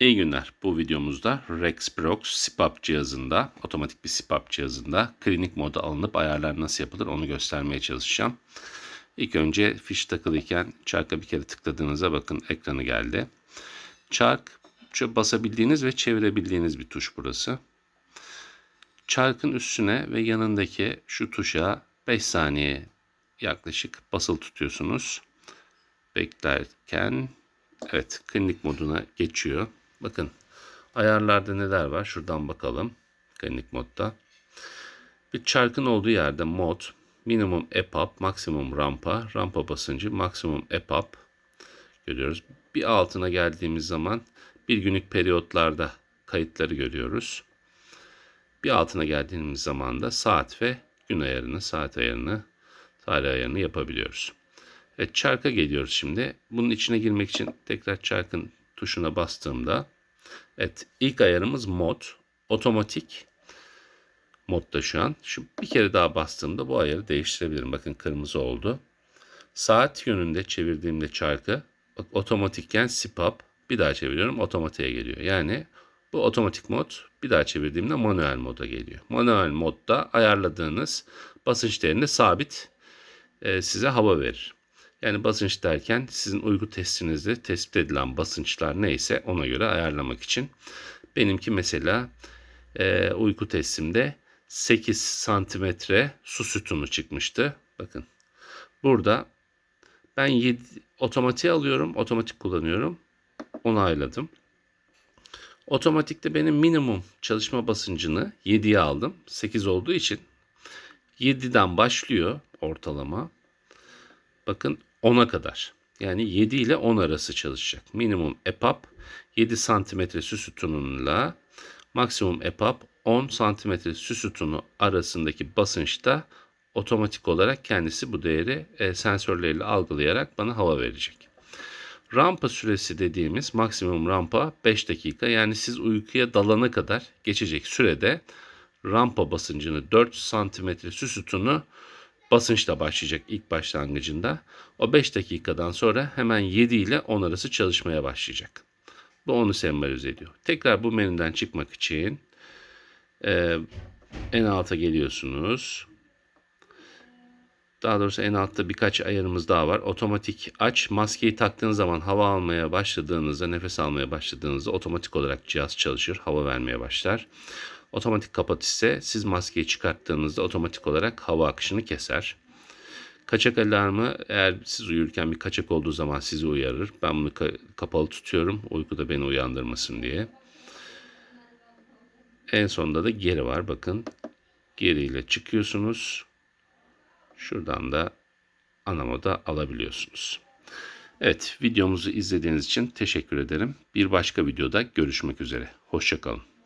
İyi günler. Bu videomuzda Rex Prox SIPAP cihazında, otomatik bir SIPAP cihazında klinik moda alınıp ayarlar nasıl yapılır onu göstermeye çalışacağım. İlk önce fiş takılıyken çarka bir kere tıkladığınızda bakın ekranı geldi. Çark basabildiğiniz ve çevirebildiğiniz bir tuş burası. Çarkın üstüne ve yanındaki şu tuşa 5 saniye yaklaşık basılı tutuyorsunuz. Beklerken evet klinik moduna geçiyor. Bakın ayarlarda neler var şuradan bakalım klinik modda. Bir çarkın olduğu yerde mod, minimum EPUB, maksimum rampa, rampa basıncı, maksimum EPUB görüyoruz. Bir altına geldiğimiz zaman bir günlük periyotlarda kayıtları görüyoruz. Bir altına geldiğimiz zaman da saat ve gün ayarını, saat ayarını, tarih ayarını yapabiliyoruz. Evet çarka geliyoruz şimdi. Bunun içine girmek için tekrar çarkın tuşuna bastığımda evet ilk ayarımız mod. Otomatik modda şu an. Şu bir kere daha bastığımda bu ayarı değiştirebilirim. Bakın kırmızı oldu. Saat yönünde çevirdiğimde çarkı otomatikken sipap bir daha çeviriyorum otomatiğe geliyor. Yani bu otomatik mod bir daha çevirdiğimde manuel moda geliyor. Manuel modda ayarladığınız basınç değerinde sabit e, size hava verir. Yani basınç derken sizin uygu testinizde tespit edilen basınçlar neyse ona göre ayarlamak için. Benimki mesela e, uyku testimde 8 santimetre su sütunu çıkmıştı. Bakın burada ben 7 otomatiğe alıyorum. Otomatik kullanıyorum. Onayladım. Otomatikte benim minimum çalışma basıncını 7'ye aldım. 8 olduğu için 7'den başlıyor ortalama. Bakın 10'a kadar. Yani 7 ile 10 arası çalışacak. Minimum EPUB 7 cm su sütunuyla maksimum EPUB 10 cm su sütunu arasındaki basınçta otomatik olarak kendisi bu değeri e, sensörleriyle algılayarak bana hava verecek. Rampa süresi dediğimiz maksimum rampa 5 dakika. Yani siz uykuya dalana kadar geçecek sürede rampa basıncını 4 cm su sütunu basınçla başlayacak ilk başlangıcında. O 5 dakikadan sonra hemen 7 ile 10 arası çalışmaya başlayacak. Bu onu sembolize ediyor. Tekrar bu menüden çıkmak için e, en alta geliyorsunuz. Daha doğrusu en altta birkaç ayarımız daha var. Otomatik aç. Maskeyi taktığınız zaman hava almaya başladığınızda, nefes almaya başladığınızda otomatik olarak cihaz çalışır. Hava vermeye başlar. Otomatik kapat ise siz maskeyi çıkarttığınızda otomatik olarak hava akışını keser. Kaçak alarmı eğer siz uyurken bir kaçak olduğu zaman sizi uyarır. Ben bunu ka- kapalı tutuyorum uykuda beni uyandırmasın diye. En sonunda da geri var bakın. Geriyle çıkıyorsunuz. Şuradan da ana moda alabiliyorsunuz. Evet videomuzu izlediğiniz için teşekkür ederim. Bir başka videoda görüşmek üzere. Hoşçakalın.